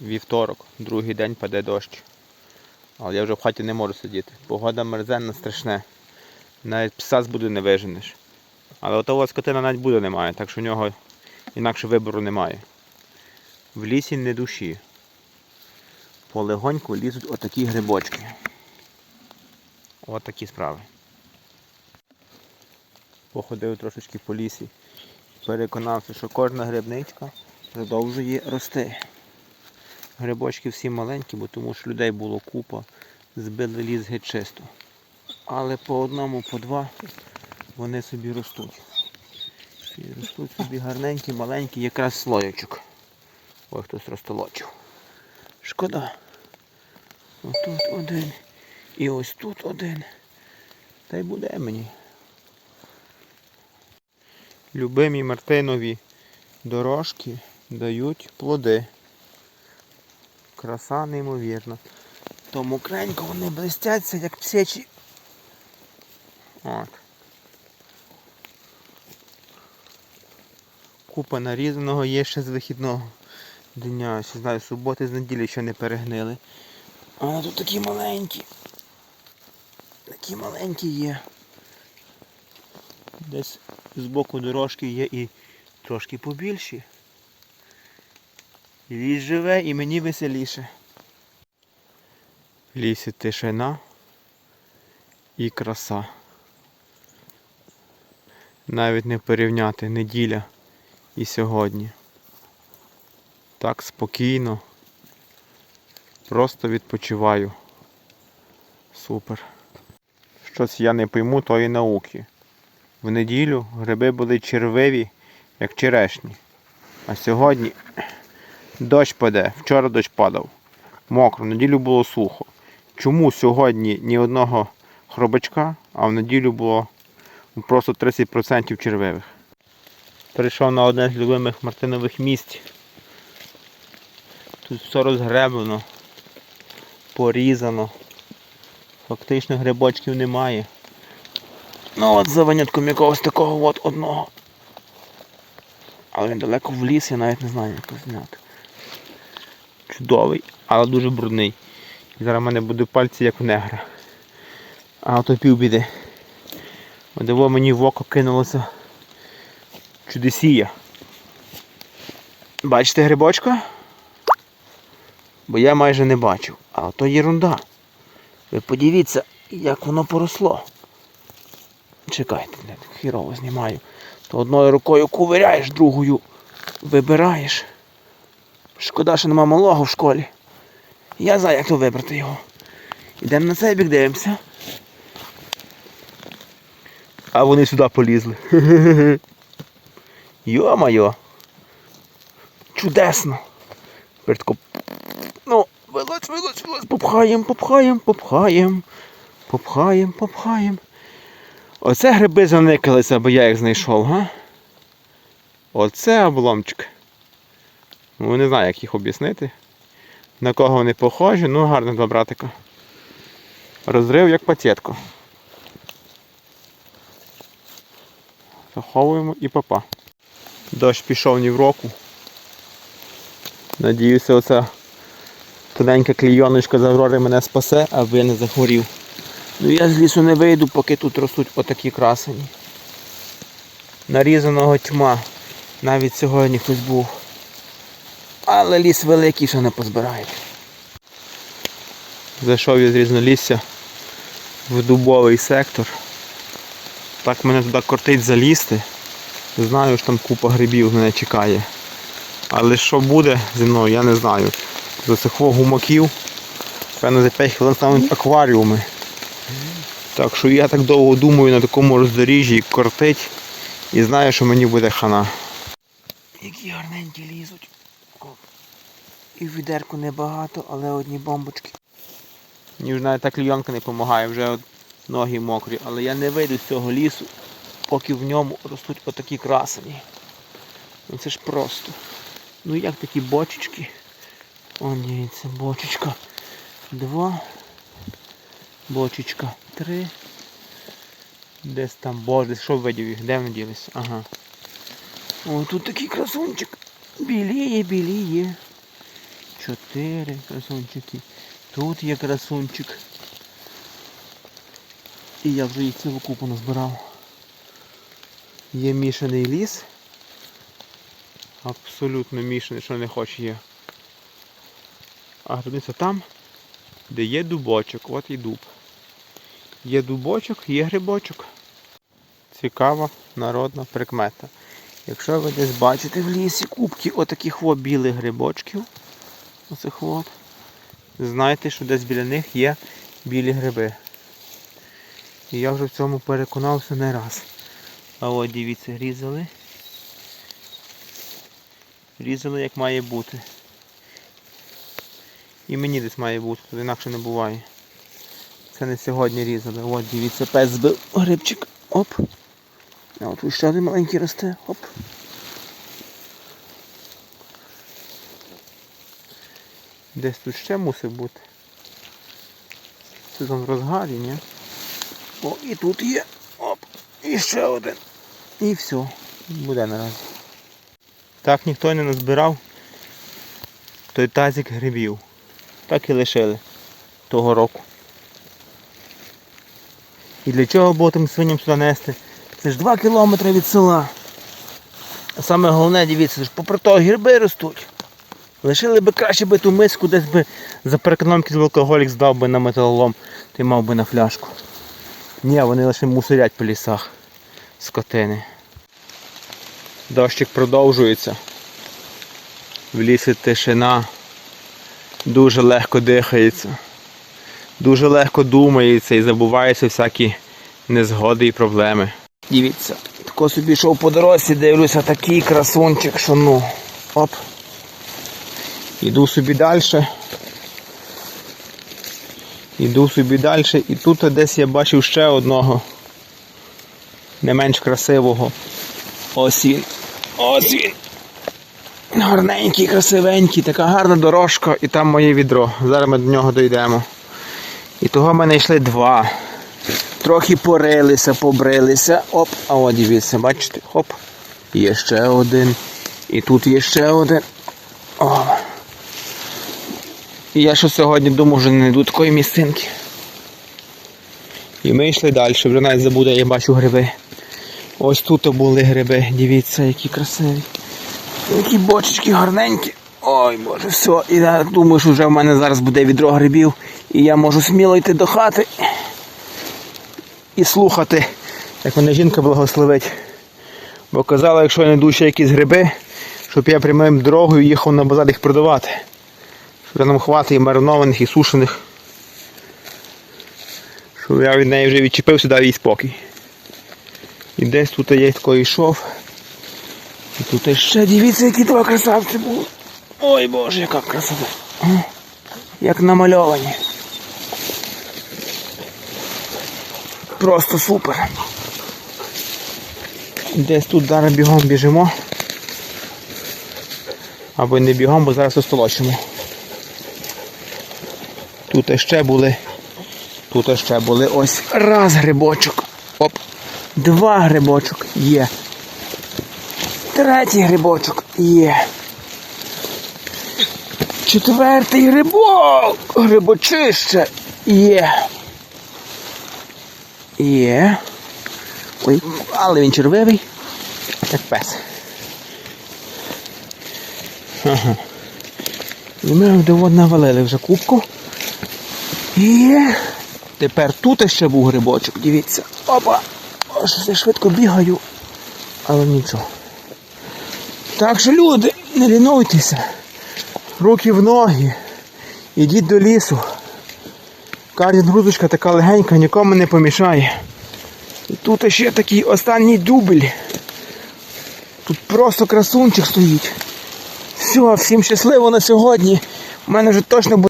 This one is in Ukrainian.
Вівторок, другий день паде дощ. Але я вже в хаті не можу сидіти. Погода мерзенна страшне. Навіть пса з буду не виженеш. Але отого скотина навіть буде немає, так що в нього інакше вибору немає. В лісі не душі. Полегоньку лізуть отакі грибочки. От такі справи. Походив трошечки по лісі. Переконався, що кожна грибничка продовжує рости. Грибочки всі маленькі, бо тому що людей було купа, збили геть чисто. Але по одному, по два вони собі ростуть. І ростуть собі гарненькі, маленькі, якраз слоєчок. Ой, хтось розтолочив. Шкода. Отут один. І ось тут один. Та й буде мені. Любимі Мартинові дорожки дають плоди. Краса неймовірна. Тому кренько вони блистяться, як псячі. От. Купа нарізаного є ще з вихідного дня. Ще знаю, суботи з неділі ще не перегнили. А тут такі маленькі. Такі маленькі є. Десь з боку дорожки є і трошки побільші. Ліс живе і мені веселіше. В лісі тишина і краса. Навіть не порівняти неділя і сьогодні. Так спокійно. Просто відпочиваю. Супер. Щось я не пойму тої науки. В неділю гриби були червиві, як черешні. А сьогодні дощ паде. Вчора дощ падав. Мокро, в неділю було сухо. Чому сьогодні ні одного хробачка, а в неділю було просто 30% червивих? Прийшов на одне з любимих мартинових місць. Тут все розгреблено, порізано. Фактично грибочків немає. Ну от за винятком якогось такого от одного. Але він далеко в ліс, я навіть не знаю, як його зняти. Чудовий, але дуже брудний. І зараз в мене будуть пальці як в негра. А ото півбіди. Одиво мені в око кинулося чудесія. Бачите грибочка? Бо я майже не бачив. А то єрунда. Ви подивіться, як воно поросло. Чекайте, хірово знімаю. То одною рукою кувиряєш, другою вибираєш. Шкода, що нема малого в школі. Я знаю, як то вибрати його. Ідемо на цей бік дивимося. А вони сюди полізли. Йо-майо. Чудесно. Тепер Ну, вилазь, вилазь, вилазь, попхаєм, попхаєм, попхаєм, попхаєм, попхаєм. Оце гриби заникалися, бо я їх знайшов, га? Оце обломчик. Ну, не знаю, як їх об'яснити. На кого вони похожі, ну гарно два братика. Розрив як пацієтко. Заховуємо і папа. Дощ пішов ні в року. Надіюся, оця тоненька клійоночка з Аврори мене спасе, аби я не захворів. Ну я з лісу не вийду, поки тут ростуть отакі красені. Нарізаного тьма. Навіть сьогодні хтось був. Але ліс великий, що не позбирають. Зайшов я з різнолісся в дубовий сектор. Так мене туди кортить залізти. Знаю, що там купа грибів мене чекає. Але що буде зі мною, я не знаю. Засихло гумаків. Певно за 5 хвилин стануть акваріуми. Так що я так довго думаю на такому роздоріжжі кортить і знаю, що мені буде хана. Які гарненькі лізуть. О. І в відерку небагато, але одні бомбочки. Мені вже навіть та клійонка не допомагає, вже от ноги мокрі, але я не вийду з цього лісу, поки в ньому ростуть отакі красені. Ну це ж просто. Ну як такі бочечки? О, ні, це бочечка. Два. Бочечка. Три. Десь там, боже, що видів їх? Де вони ділись? Ага. О, тут такий красунчик. Біліє, біліє. чотири красунчики. Тут є красунчик. І я вже їх цілу купу назбирав. Є мішаний ліс. Абсолютно мішаний, що не хоч є. А грибниця там, де є дубочок, от і дуб. Є дубочок, є грибочок. Цікава народна прикмета. Якщо ви десь бачите в лісі кубки отаких от білих грибочків, оцих от, знайте, що десь біля них є білі гриби. І я вже в цьому переконався не раз. А от дивіться, різали. Різали як має бути. І мені десь має бути, тут інакше не буває. Це не сьогодні різали. От дивіться, пес збив грибчик. Оп. А от ще один маленький росте. Оп. Десь тут ще мусив бути. Там в розгарі, ні? О, і тут є. Оп. І ще один. І все. Буде наразі. Так ніхто не назбирав той тазик грибів. Так і лишили того року. І для чого було тим свиням сюди нести? Це ж 2 кілометри від села. А саме головне, дивіться, ж попри того гірби ростуть. Лишили би краще би ту миску, десь би за перекономки алкоголік здав би на металолом, ти мав би на фляжку. Ні, вони лише мусорять по лісах. Скотини. Дощик продовжується. В лісі тишина. Дуже легко дихається. Дуже легко думається і забуваються всякі незгоди і проблеми. Дивіться, тако собі йшов по дорозі, дивлюся, такий красунчик, що ну. Оп. Іду собі далі. Іду собі далі і тут десь я бачив ще одного не менш красивого. Ось він. Ось він. Гарненький, красивенький, така гарна дорожка і там моє відро. Зараз ми до нього дійдемо. І того в мене два. Трохи порилися, побрилися. Оп, а от дивіться, бачите, хоп. Є ще один. І тут є ще один. О. І я що сьогодні думав, що не знайду такої місцинки. І ми йшли далі, вже навіть забуде, я бачу гриби. Ось тут були гриби, дивіться, які красиві. Які бочечки гарненькі. Ой боже, все. І я думаю, що вже в мене зараз буде відро грибів. І я можу сміло йти до хати і слухати, як мене жінка благословить. Бо казала, якщо я знайду ще якісь гриби, щоб я прямим дорогою їхав на базар їх продавати. Щоб нам хватить і маринованих, і сушених. Щоб я від неї вже відчепився, дав їй спокій. І десь тут я такий йшов. І тут ще дивіться, які два красавці були. Ой боже, яка красота. Як намальовані. Просто супер. Десь тут зараз бігом біжимо. Або не бігом, бо зараз остолочимо. Тут ще були. Тут ще були ось раз грибочок. Оп. Два грибочок є. Третій грибочок є. Четвертий грибок. Грибочище є. Є. Ой, але він червивий. Як пес. Ага. І ми довод навалили вже кубку. І тепер тут ще був грибочок, дивіться. Опа! О, щось я швидко бігаю, але нічого. Так що люди, не лінуйтеся. Руки в ноги. Ідіть до лісу. Кардін-грузочка така легенька, нікому не помішає. І тут ще такий останній дубль. Тут просто красунчик стоїть. Все, всім щасливо на сьогодні. У мене вже точно буде.